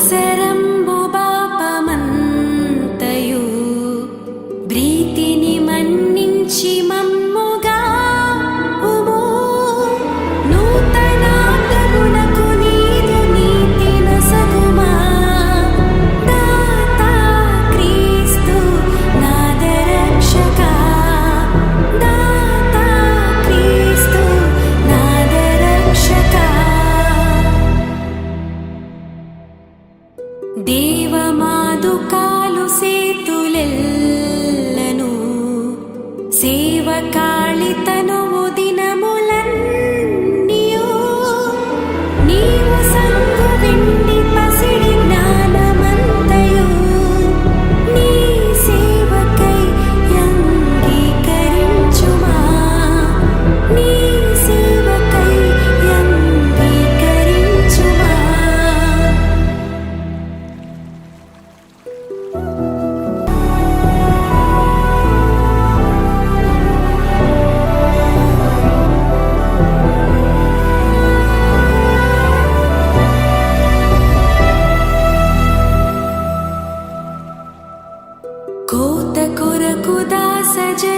సంవత్సరంబు ప్రీతిని మన్నించి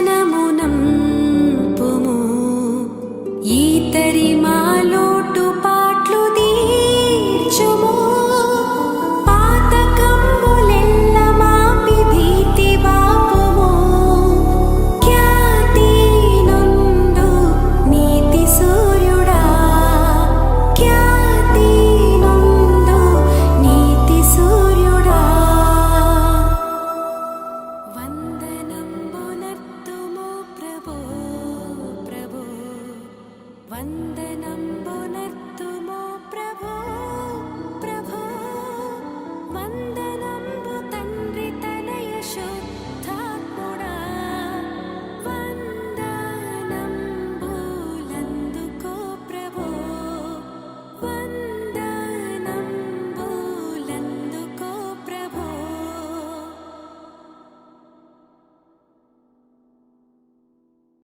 enamorar. நம்புன